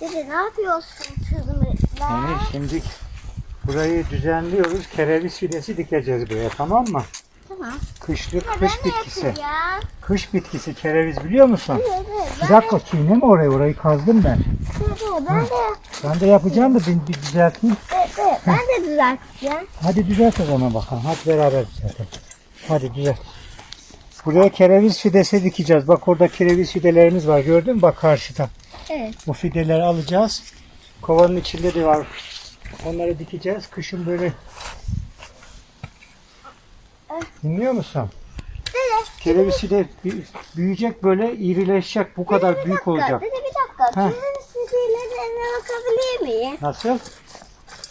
Dede ne yapıyorsun kızımla? Yani şimdi burayı düzenliyoruz. Kereviz fidesi dikeceğiz buraya tamam mı? Tamam. Kışlık Ya kış bitkisi. Kış bitkisi kereviz biliyor musun? Evet, evet. Bir dakika çiğneme orayı. Orayı kazdım ben. Dede ben de, Ben de yapacağım da bir, bir düzelteyim. dede, ben de düzelteceğim. Hadi düzelt o zaman bakalım. Hadi beraber düzeltelim. Hadi düzelt. Buraya kereviz fidesi dikeceğiz. Bak orada kereviz fidelerimiz var. Gördün mü? Bak karşıda. Evet. Bu fideleri alacağız. Kovanın içinde de var. Onları dikeceğiz. Kışın böyle Dinliyor musun? Dede. Kereviz fide büyü- büyüyecek böyle irileşecek. Bu kadar bir büyük dakika, olacak. Dede bir dakika. Ha. Kereviz fidelerine bakabilir miyim? Nasıl?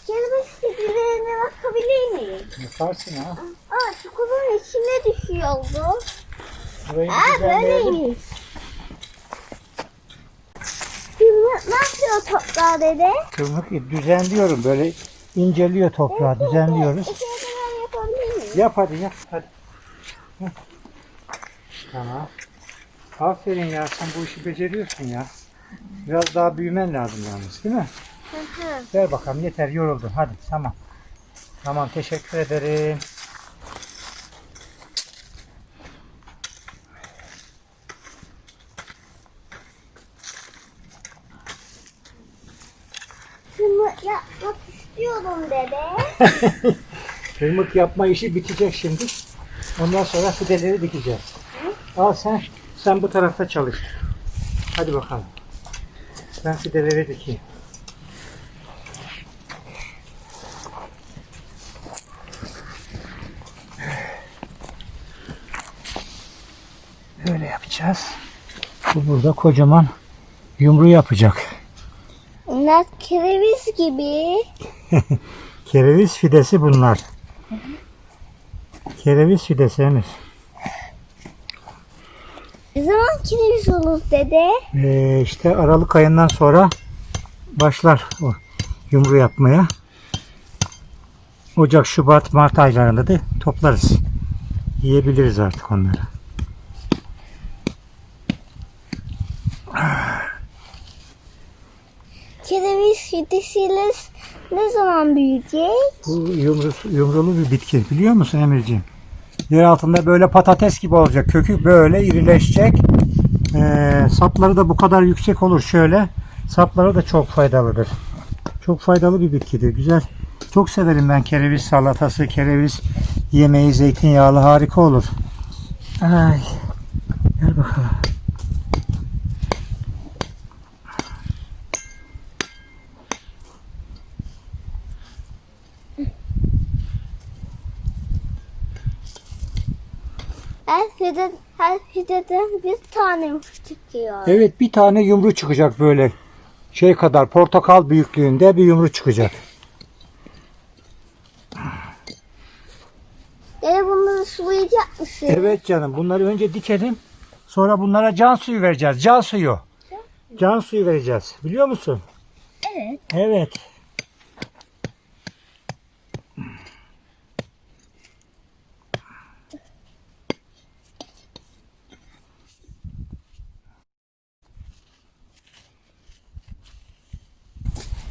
Kereviz fidelerine bakabilir miyim? Yaparsın ha. Aa çukurun içine düşüyordu. Burayı Aa böyleymiş. Şimdi ne yapıyor toprağı dede? Tırmık düzenliyorum. Böyle inceliyor toprağı. Düzenliyoruz. İki ben yapabilir miyim? Yap hadi yap. Hadi. Hı. Tamam. Aferin ya sen bu işi beceriyorsun ya. Biraz daha büyümen lazım yalnız değil mi? Hı hı. Ver bakalım yeter yoruldun hadi tamam. Tamam teşekkür ederim. Şunu yapmak istiyorum dede. Tırmık yapma işi bitecek şimdi. Ondan sonra fideleri dikeceğiz. Al sen sen bu tarafta çalış. Hadi bakalım. Ben fideleri dikeyim. Böyle yapacağız. Bu burada kocaman yumru yapacak. Bunlar kereviz gibi. Kereviz fidesi bunlar. Kereviz fidesi henüz. Ne zaman kereviz olur dede? Ee, işte Aralık ayından sonra başlar o yumru yapmaya. Ocak, Şubat, Mart aylarında da toplarız. Yiyebiliriz artık onları. Kereviz fidesiyle ne zaman büyüyecek? Bu yumru, yumrulu bir bitki biliyor musun Emirciğim? Yer altında böyle patates gibi olacak. Kökü böyle irileşecek. Ee, sapları da bu kadar yüksek olur şöyle. Sapları da çok faydalıdır. Çok faydalı bir bitkidir. Güzel. Çok severim ben kereviz salatası, kereviz yemeği, zeytinyağlı harika olur. Ay. Gel bakalım. Her fide, her fideden bir tane çıkıyor. Evet bir tane yumru çıkacak böyle. Şey kadar portakal büyüklüğünde bir yumru çıkacak. Dede bunları sulayacak mısın? Evet canım bunları önce dikelim. Sonra bunlara can suyu vereceğiz. Can suyu. Can suyu vereceğiz. Biliyor musun? Evet. Evet.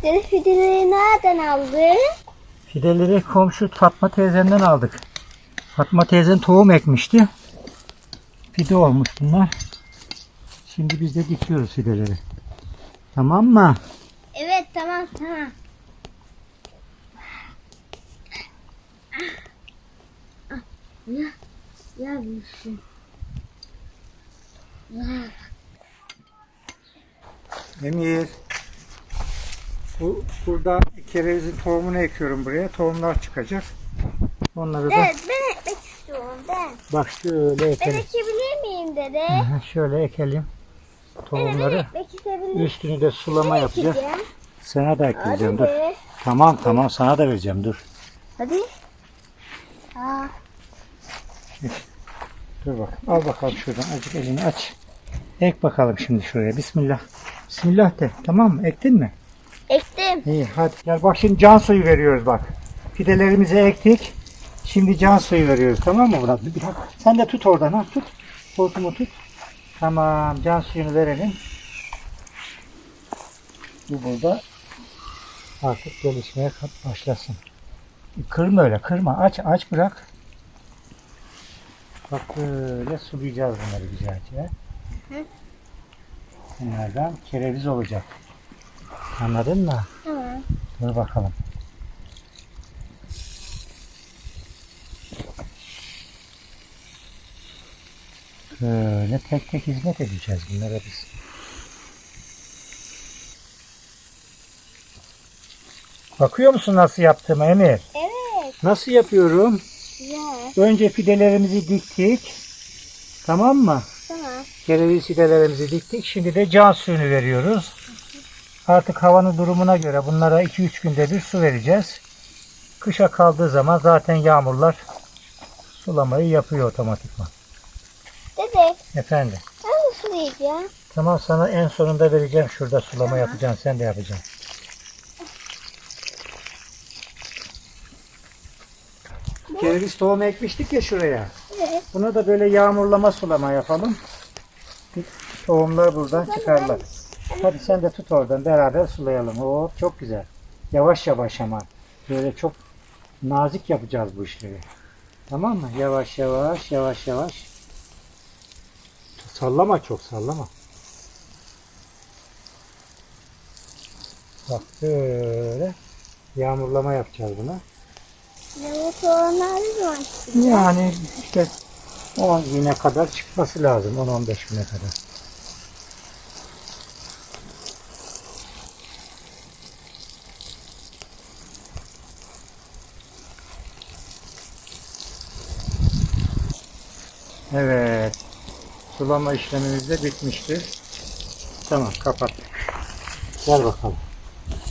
Dede fideleri nereden aldın? Fideleri komşu Fatma teyzemden aldık. Fatma teyzen tohum ekmişti. Fide olmuş bunlar. Şimdi biz de dikiyoruz fideleri. Tamam mı? Evet tamam tamam. Ya, ya büyüsün. Emir. Bu burada kerevizin tohumunu ekiyorum buraya. Tohumlar çıkacak. Onları da Evet ben ekmek istiyorum ben. bak şöyle Ben ekelim. ekebilir miyim dede? Şöyle ekelim ben tohumları. ekmek istebilir Üstünü de sulama yapacağız. Ekeceğim. Sana da ekleyeceğim Hadi dur. be. Tamam tamam sana da vereceğim dur. Hadi. Aa, Dur bak. Al bakalım şuradan azıcık elini aç. Ek bakalım şimdi şuraya. Bismillah. Bismillah de. Tamam mı? Ektin mi? Ektim. İyi hadi. Gel bak şimdi can suyu veriyoruz bak. Fidelerimizi ektik. Şimdi can suyu veriyoruz tamam mı Murat? Bir dakika. Sen de tut oradan ha tut. Hortumu tut. Tamam can suyunu verelim. Bu burada artık gelişmeye başlasın. Kırma öyle kırma. Aç aç bırak. Bak böyle sulayacağız bunları güzelce. Bunlardan kereviz olacak. Anladın mı? Tamam. Dur bakalım. Böyle tek tek hizmet edeceğiz bunlara biz. Bakıyor musun nasıl yaptığıma Emir? Evet. Nasıl yapıyorum? Güzel. Önce fidelerimizi diktik. Tamam mı? Tamam. Kereviz fidelerimizi diktik. Şimdi de can suyunu veriyoruz. Artık havanın durumuna göre bunlara 2-3 günde bir su vereceğiz. Kışa kaldığı zaman zaten yağmurlar sulamayı yapıyor otomatikman. Dede. Efendim. Nasıl sulayacağım? Tamam sana en sonunda vereceğim. Şurada sulama yapacaksın. Sen de yapacaksın. Kereviz tohumu ekmiştik ya şuraya. Evet. Buna da böyle yağmurlama sulama yapalım. Tohumlar buradan çıkarlar. Hadi sen de tut oradan beraber sulayalım. Oo, çok güzel. Yavaş yavaş ama. Böyle çok nazik yapacağız bu işleri. Tamam mı? Yavaş yavaş yavaş yavaş. Sallama çok sallama. Bak böyle yağmurlama yapacağız buna. Ne bu soğanlar ne zaman çıkacak? Yani işte 10 güne kadar çıkması lazım. 10-15 güne kadar. Evet. Sulama işlemimiz de bitmiştir. Tamam kapat. Gel bakalım.